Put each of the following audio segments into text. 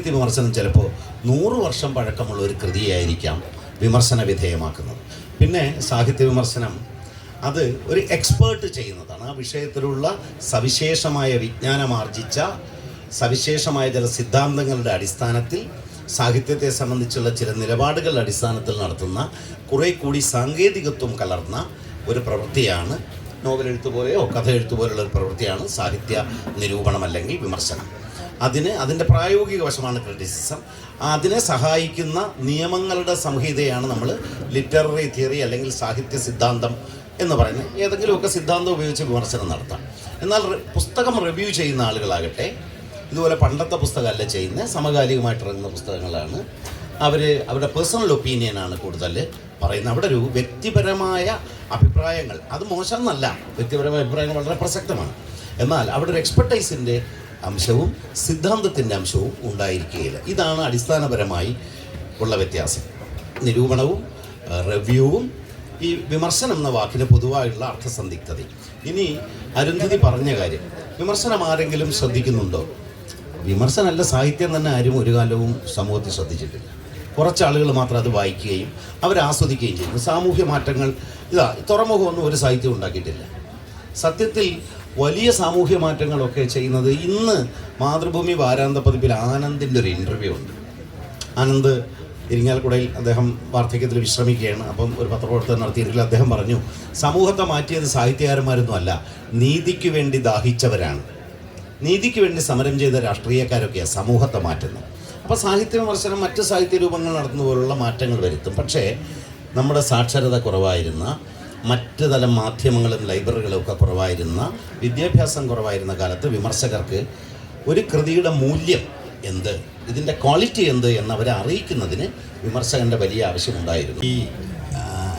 സാഹിത്യ വിമർശനം ചിലപ്പോൾ നൂറ് വർഷം പഴക്കമുള്ള ഒരു കൃതിയായിരിക്കാം വിമർശന വിധേയമാക്കുന്നത്. പിന്നെ സാഹിത്യ വിമർശനം അത് ഒരു എക്സ്പേർട്ട് ചെയ്യുന്നതാണ്. ആ വിഷയത്തിലുള്ള സവിശേഷമായ വിജ്ഞാനമാർജിച്ച സവിശേഷമായ ചില സിദ്ധാന്തങ്ങളുടെ അടിസ്ഥാനത്തിൽ സാഹിത്യത്തെ സംബന്ധിച്ചുള്ള ചില നിലപാടുകളുടെ അടിസ്ഥാനത്തിൽ നടത്തുന്ന കുറേ കൂടി സാങ്കേതികത്വം കലർന്ന ഒരു പ്രവൃത്തിയാണ് നോവൽ പോലെയോ കഥ എഴുത്ത് പോലെയുള്ള ഒരു പ്രവൃത്തിയാണ് സാഹിത്യ നിരൂപണം അല്ലെങ്കിൽ വിമർശനം. അതിന് അതിന്റെ പ്രായോഗിക വശമാണ് ക്രിറ്റിസിസം. അതിനെ സഹായിക്കുന്ന നിയമങ്ങളുടെ സംഹിതയാണ് നമ്മൾ ലിറ്റററി തിയറി അല്ലെങ്കിൽ സാഹിത്യ സിദ്ധാന്തം എന്ന് പറയുന്നത്. ഏതെങ്കിലുമൊക്കെ സിദ്ധാന്തം ഉപയോഗിച്ച് വിമർശനം നടത്താം. എന്നാൽ പുസ്തകം റിവ്യൂ ചെയ്യുന്ന ആളുകളാകട്ടെ ഇതുപോലെ പണ്ടത്തെ പുസ്തകമല്ല ചെയ്യുന്നത് സമകാലികമായിട്ട് ഇറങ്ങുന്ന പുസ്തകങ്ങളാണ്. അവർ അവരുടെ പേഴ്സണൽ ഒപ്പീനിയനാണ് കൂടുതൽ പറയുന്നത്. അവിടെ ഒരു വ്യക്തിപരമായ അഭിപ്രായങ്ങൾ അത് മോശം എന്നല്ല. വ്യക്തിപരമായ അഭിപ്രായങ്ങൾ വളരെ പ്രസക്തമാണ്. എന്നാൽ അവിടെ ഒരു എക്സ്പെർട്ടൈസിന്റെ അംശവും സിദ്ധാന്തത്തിന്റെ അംശവും ഉണ്ടായിരിക്കുകയില്ല. ഇതാണ് അടിസ്ഥാനപരമായി ഉള്ള വ്യത്യാസം. നിരൂപണവും റിവ്യൂവും ഈ വിമർശനം എന്ന വാക്കിന് പൊതുവായുള്ള അർത്ഥസന്ധിഗ്ധത ഇനി അരുന്ധതി പറഞ്ഞ കാര്യം. വിമർശനം ആരെങ്കിലും ശ്രദ്ധിക്കുന്നുണ്ടോ? വിമർശനമല്ല സാഹിത്യം തന്നെ ആരും ഒരു കാലവും സമൂഹത്തിൽ ശ്രദ്ധിച്ചിട്ടില്ല. കുറച്ച് ആളുകൾ മാത്രം അത് വായിക്കുകയും അവർ ആസ്വദിക്കുകയും ചെയ്യുന്നു. സാമൂഹ്യ മാറ്റങ്ങൾ ഇതാ തുറമുഖമൊന്നും ഒരു സാഹിത്യം ഉണ്ടാക്കിയിട്ടില്ല. സത്യത്തിൽ വലിയ സാമൂഹ്യ മാറ്റങ്ങളൊക്കെ ചെയ്യുന്നത് ഇന്ന് മാതൃഭൂമി വാരാന്ത പതിപ്പിൽ ആനന്ദിന്റെ ഒരു ഇന്റർവ്യൂ ഉണ്ട്. ആനന്ദ് ഇരിങ്ങാലക്കുടയിൽ അദ്ദേഹം വാർദ്ധക്യത്തിൽ വിശ്രമിക്കുകയാണ്. അപ്പം ഒരു പത്രപ്രവർത്തനം നടത്തിയിരിക്കില്ല അദ്ദേഹം പറഞ്ഞു സമൂഹത്തെ മാറ്റിയത് സാഹിത്യകാരന്മാരൊന്നും അല്ല നീതിക്ക് വേണ്ടി ദാഹിച്ചവരാണ്. നീതിക്ക് വേണ്ടി സമരം ചെയ്ത രാഷ്ട്രീയക്കാരൊക്കെയാണ് സമൂഹത്തെ മാറ്റുന്നത്. അപ്പോൾ സാഹിത്യ വിമർശനം മറ്റ് സാഹിത്യ രൂപങ്ങൾ നടത്തുന്ന പോലുള്ള മാറ്റങ്ങൾ വരുത്തും. പക്ഷേ നമ്മുടെ സാക്ഷരത കുറവായിരുന്ന മറ്റ് തരം മാധ്യമങ്ങളും ലൈബ്രറികളും ഒക്കെ കുറവായിരുന്ന വിദ്യാഭ്യാസം കുറവായിരുന്ന കാലത്ത് വിമർശകർക്ക് ഒരു കൃതിയുടെ മൂല്യം എന്ത് ഇതിന്റെ ക്വാളിറ്റി എന്ത് എന്നവരെ അറിയിക്കുന്നതിന് വിമർശകന്റെ വലിയ ആവശ്യമുണ്ടായിരുന്നു. ഈ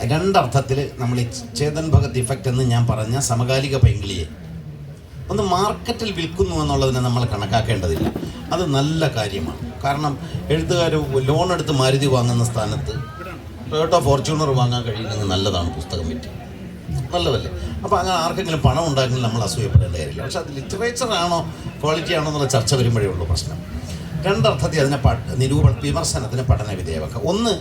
രണ്ടർത്ഥത്തിൽ നമ്മൾ ഈ ചേതൻ ഭഗത് ഇഫക്റ്റ് എന്ന് ഞാൻ പറഞ്ഞ സമകാലിക പൈങ്കിളിയെ ഒന്ന് മാർക്കറ്റിൽ വിൽക്കുന്നു എന്നുള്ളതിനെ നമ്മൾ കണക്കാക്കേണ്ടതില്ല. അത് നല്ല കാര്യമാണ്. കാരണം എഴുത്തുകാർ ലോൺ എടുത്ത് മാരുതി വാങ്ങുന്ന സ്ഥാനത്ത് ടൊയോട്ടോ ഫോർച്യൂണർ വാങ്ങാൻ കഴിയുന്നെങ്കിൽ നല്ലതാണ് പുസ്തകം വിറ്റ് നല്ലതല്ലേ? അപ്പോൾ അങ്ങനെ ആർക്കെങ്കിലും പണം ഉണ്ടാക്കിയാൽ നമ്മൾ അസൂയപ്പെടേണ്ട കാര്യമില്ല. പക്ഷെ അത് ലിറ്ററേച്ചറാണോ ക്വാളിറ്റി ആണോ എന്നുള്ള ചർച്ച വരുമ്പോഴേ ഉള്ളൂ പ്രശ്നം. രണ്ടർത്ഥത്തിൽ അതിനെ പ നിരൂപണ വിമർശനത്തിന് പഠന വിധേയമൊക്കെ ഒന്ന്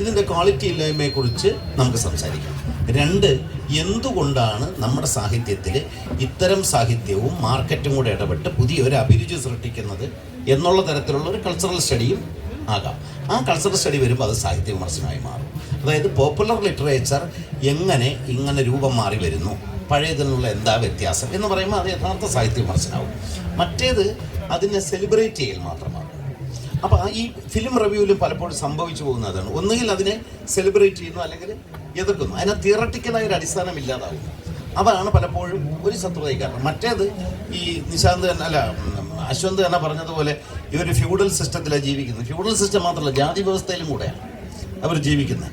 ഇതിന്റെ ക്വാളിറ്റി ഇല്ലായ്മയെക്കുറിച്ച് നമുക്ക് സംസാരിക്കാം. രണ്ട് എന്തുകൊണ്ടാണ് നമ്മുടെ സാഹിത്യത്തിൽ ഇത്തരം സാഹിത്യവും മാർക്കറ്റും കൂടെ ഇടപെട്ട് പുതിയൊരു അഭിരുചി സൃഷ്ടിക്കുന്നത് എന്നുള്ള തരത്തിലുള്ള ഒരു കൾച്ചറൽ സ്റ്റഡിയും ആകാം. ആ കൾച്ചറൽ സ്റ്റഡി വരുമ്പോൾ അത് സാഹിത്യ വിമർശനമായി മാറും. അതായത് പോപ്പുലർ ലിറ്ററേച്ചർ എങ്ങനെ ഇങ്ങനെ രൂപം മാറി വരുന്നു പഴയതിൽ നിന്നുള്ള എന്താ വ്യത്യാസം എന്ന് പറയുമ്പോൾ അത് യഥാർത്ഥ സാഹിത്യ വിമർശനമാവും മറ്റേത് അതിനെ സെലിബ്രേറ്റ് ചെയ്യൽ മാത്രമാണ്. അപ്പോൾ ഈ ഫിലിം റിവ്യൂവിലും പലപ്പോഴും സംഭവിച്ചു പോകുന്നതാണ്. ഒന്നുകിൽ അതിനെ സെലിബ്രേറ്റ് ചെയ്യുന്നു അല്ലെങ്കിൽ എതിർക്കുന്നു. അതിനെ തിയറട്ടിക്കലായ ഒരു അടിസ്ഥാനം ഇല്ലാതാകുന്നു അതാണ് പലപ്പോഴും ഒരു ശത്രുതയ്ക്ക് കാരണം. മറ്റേത് ഈ നിശാന്ത് തന്നെ അല്ല അശ്വന്ത് തന്നെ പറഞ്ഞതുപോലെ ഇവർ ഫ്യൂഡൽ സിസ്റ്റത്തിലാണ് ജീവിക്കുന്നത്. ഫ്യൂഡൽ സിസ്റ്റം മാത്രമല്ല ജാതി വ്യവസ്ഥയിലും കൂടെയാണ് അവർ ജീവിക്കുന്നത്.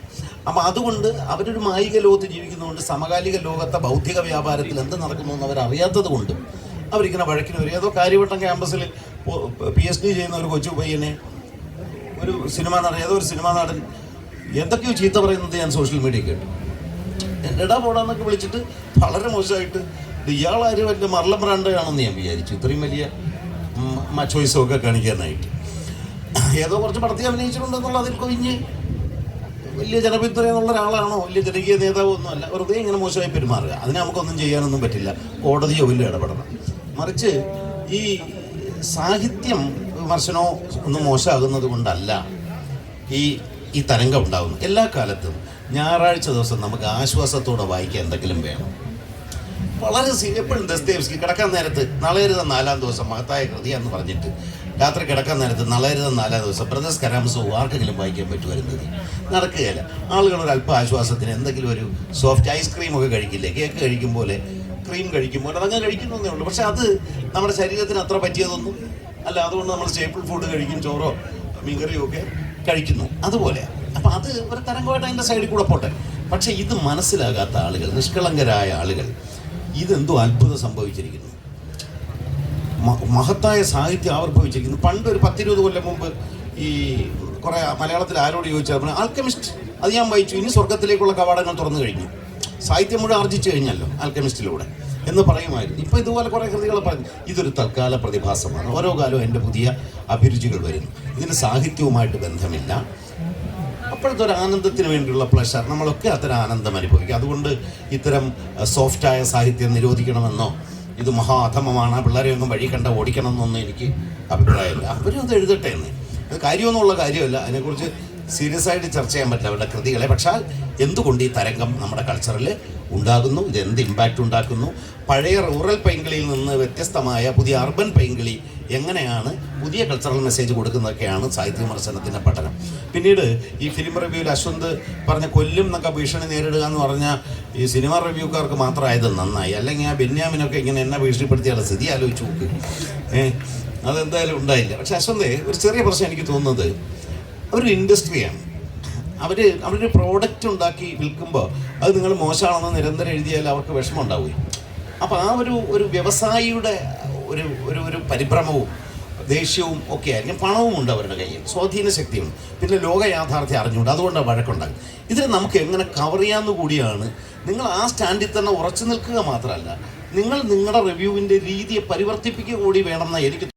അപ്പം അതുകൊണ്ട് അവരൊരു മായിക ലോകത്ത് ജീവിക്കുന്നതുകൊണ്ട് സമകാലിക ലോകത്തെ ബൗദ്ധിക വ്യാപാരത്തിൽ എന്ത് നടക്കുന്നു എന്ന് അവർ അറിയാത്തത് കൊണ്ടും അവരിങ്ങനെ വഴക്കിന് വരും. ഏതോ കാര്യവട്ടം ക്യാമ്പസിൽ പി എച്ച് ഡി ചെയ്യുന്ന ഒരു കൊച്ചു പയ്യനെ ഒരു സിനിമാ നടൻ ഏതോ ഒരു സിനിമാ നടൻ എന്തൊക്കെയോ ചീത്ത പറയുന്നത് ഞാൻ സോഷ്യൽ മീഡിയ കേട്ടു. എടാ പോടാന്നൊക്കെ വിളിച്ചിട്ട് വളരെ മോശമായിട്ട് ഇയാളാരും വലിയ മറലം ബ്രാൻഡാണെന്ന് ഞാൻ വിചാരിച്ചു. ഇത്രയും വലിയ ചോയ്സും ഒക്കെ കാണിക്കാനായിട്ട് ഏതോ കുറച്ച് പടത്തിൽ അഭിനയിച്ചിട്ടുണ്ടെന്നുള്ള അതിൽ കൊഞ്ഞ് വലിയ ജനപിന്തുണ എന്നുള്ള ഒരാളാണോ? വലിയ ജനകീയ നേതാവോ ഒന്നും അല്ല. വെറുതെ ഇങ്ങനെ മോശമായി പെരുമാറുക. അതിന് നമുക്കൊന്നും ചെയ്യാനൊന്നും പറ്റില്ല. കോടതിയോ വലിയ ഇടപെടണം. മറിച്ച് ഈ സാഹിത്യം വിമർശനമോ ഒന്നും മോശമാകുന്നത് കൊണ്ടല്ല ഈ ഈ തരംഗം ഉണ്ടാകുന്നു എല്ലാ കാലത്തും ഞായറാഴ്ച ദിവസം നമുക്ക് ആശ്വാസത്തോടെ വായിക്കാൻ എന്തെങ്കിലും വേണം. വളരെ സിമ്പിൾ ദസ്തേവ്സ്കി. കിടക്കാൻ നേരത്ത് നളയരുത നാലാം ദിവസം മഹത്തായ കൃതി എന്ന് പറഞ്ഞിട്ട് രാത്രി കിടക്കാൻ നേരത്ത് നളയരുത നാലാം ദിവസം ബ്രദേഴ്സ് കരാമസോ ആർക്കെങ്കിലും വായിക്കാൻ പറ്റുമായിരുന്നത് നടക്കുകയില്ല. ആളുകൾ ഒരു അല്പ ആശ്വാസത്തിന് എന്തെങ്കിലും ഒരു സോഫ്റ്റ് ഐസ്ക്രീം ഒക്കെ കഴിക്കില്ലേ? കേക്ക് കഴിക്കും പോലെ ക്രീം കഴിക്കും പോലെ അതങ്ങനെ കഴിക്കുന്നതേ ഉള്ളൂ. പക്ഷെ അത് നമ്മുടെ ശരീരത്തിന് അത്ര പറ്റിയതൊന്നും അല്ല. അതുകൊണ്ട് നമ്മൾ സ്റ്റേപ്പിൾ ഫുഡ് കഴിക്കും ചോറോ മീൻകറിയോ ഒക്കെ കഴിക്കുന്നു. അതുപോലെ. അപ്പം അത് ഒരു തരംഗമായിട്ട് അതിന്റെ സൈഡിൽ കൂടെ പോട്ടെ. പക്ഷേ ഇത് മനസ്സിലാകാത്ത ആളുകൾ നിഷ്കളങ്കരായ ആളുകൾ ഇതെന്തോ അത്ഭുതം സംഭവിച്ചിരിക്കുന്നു. മഹത്തായ സാഹിത്യം ആവിർഭവിച്ചിരിക്കുന്നു. പണ്ട് ഒരു പത്തിരുപത് കൊല്ലം മുമ്പ് ഈ കുറേ മലയാളത്തിൽ ആരോട് ചോദിച്ചാൽ ആൽക്കമിസ്റ്റ് അത് ഞാൻ വായിച്ചു. ഇനി സ്വർഗത്തിലേക്കുള്ള കവാടങ്ങൾ തുറന്നു കഴിഞ്ഞു. സാഹിത്യം മുഴുവൻ ആർജിച്ചു കഴിഞ്ഞല്ലോ ആൽക്കമിസ്റ്റിലൂടെ എന്ന് പറയുമായിരുന്നു. ഇപ്പോൾ ഇതുപോലെ കുറേ കൃതികൾ പറഞ്ഞു ഇതൊരു തൽക്കാല പ്രതിഭാസമാണ്. ഓരോ കാലവും എന്റെ പുതിയ അഭിരുചികൾ വരുന്നു. ഇതിന് സാഹിത്യവുമായിട്ട് ബന്ധമില്ല. അപ്പോഴത്തെ ഒരു ആനന്ദത്തിന് വേണ്ടിയുള്ള പ്ലഷർ നമ്മളൊക്കെ അത്തരം ആനന്ദം അനുഭവിക്കും. അതുകൊണ്ട് ഇത്തരം സോഫ്റ്റായ സാഹിത്യം നിരോധിക്കണമെന്നോ ഇത് മഹാ അധമമാണ് പിള്ളേരെ ഒന്നും വഴി കണ്ട ഓടിക്കണം എന്നൊന്നും എനിക്ക് അഭിപ്രായമില്ല. അവരും അത് എഴുതട്ടെ എന്ന്. അത് കാര്യമൊന്നുമുള്ള കാര്യമല്ല. അതിനെക്കുറിച്ച് സീരിയസ് ആയിട്ട് ചർച്ച ചെയ്യാൻ പറ്റില്ല അവരുടെ കൃതികളെ. പക്ഷേ എന്തുകൊണ്ട് ഈ തരംഗം നമ്മുടെ കൾച്ചറിൽ ഉണ്ടാകുന്നു? ഇത് എന്ത് ഇമ്പാക്റ്റ് ഉണ്ടാക്കുന്നു? പഴയ റൂറൽ പൈങ്കിളിയിൽ നിന്ന് വ്യത്യസ്തമായ പുതിയ അർബൻ പൈങ്കിളി എങ്ങനെയാണ് പുതിയ കൾച്ചറൽ മെസ്സേജ് കൊടുക്കുന്നതൊക്കെയാണ് സാഹിത്യ വിമർശനത്തിന്റെ പഠനം. പിന്നീട് ഈ ഫിലിം റിവ്യൂവിൽ അശ്വന്ത് പറഞ്ഞ കൊല്ലും എന്നൊക്കെ ഭീഷണി നേരിടുക എന്ന് പറഞ്ഞാൽ ഈ സിനിമ റിവ്യൂക്കാർക്ക് മാത്രമായത് നന്നായി. അല്ലെങ്കിൽ ആ ബെന്യാമിനൊക്കെ ഇങ്ങനെ എന്നെ ഭീഷണിപ്പെടുത്തിയുള്ള സ്ഥിതി ആലോചിച്ച് നോക്ക്. ഏഹ് അതെന്തായാലും ഉണ്ടായില്ല. പക്ഷെ അശ്വന്തേ ഒരു ചെറിയ പ്രശ്നം എനിക്ക് തോന്നുന്നത് ഒരു ഇൻഡസ്ട്രിയാണ് അവർ അവരൊരു പ്രോഡക്റ്റ് ഉണ്ടാക്കി വിൽക്കുമ്പോൾ അത് നിങ്ങൾ മോശമാണെന്ന് നിരന്തരം എഴുതിയാൽ അവർക്ക് വിഷമം ഉണ്ടാവുകയും. അപ്പോൾ ആ ഒരു ഒരു വ്യവസായിയുടെ ഒരു ഒരു ഒരു പരിഭ്രമവും ദേഷ്യവും ഒക്കെ ആയിരിക്കും. പണവും ഉണ്ട് അവരുടെ കയ്യിൽ. സ്വാധീന ശക്തിയുണ്ട്. പിന്നെ ലോക യാഥാർത്ഥ്യം അറിഞ്ഞുകൊണ്ട് അതുകൊണ്ടാണ് വഴക്കുണ്ടാകും ഇതിനെ നമുക്ക് എങ്ങനെ കവർ ചെയ്യാമെന്ന് കൂടിയാണ് നിങ്ങൾ ആ സ്റ്റാൻഡിൽ തന്നെ ഉറച്ചു നിൽക്കുക മാത്രമല്ല നിങ്ങൾ നിങ്ങളുടെ റിവ്യൂവിന്റെ രീതിയെ പരിവർത്തിപ്പിക്കുക കൂടി വേണമെന്നാണ് എനിക്ക്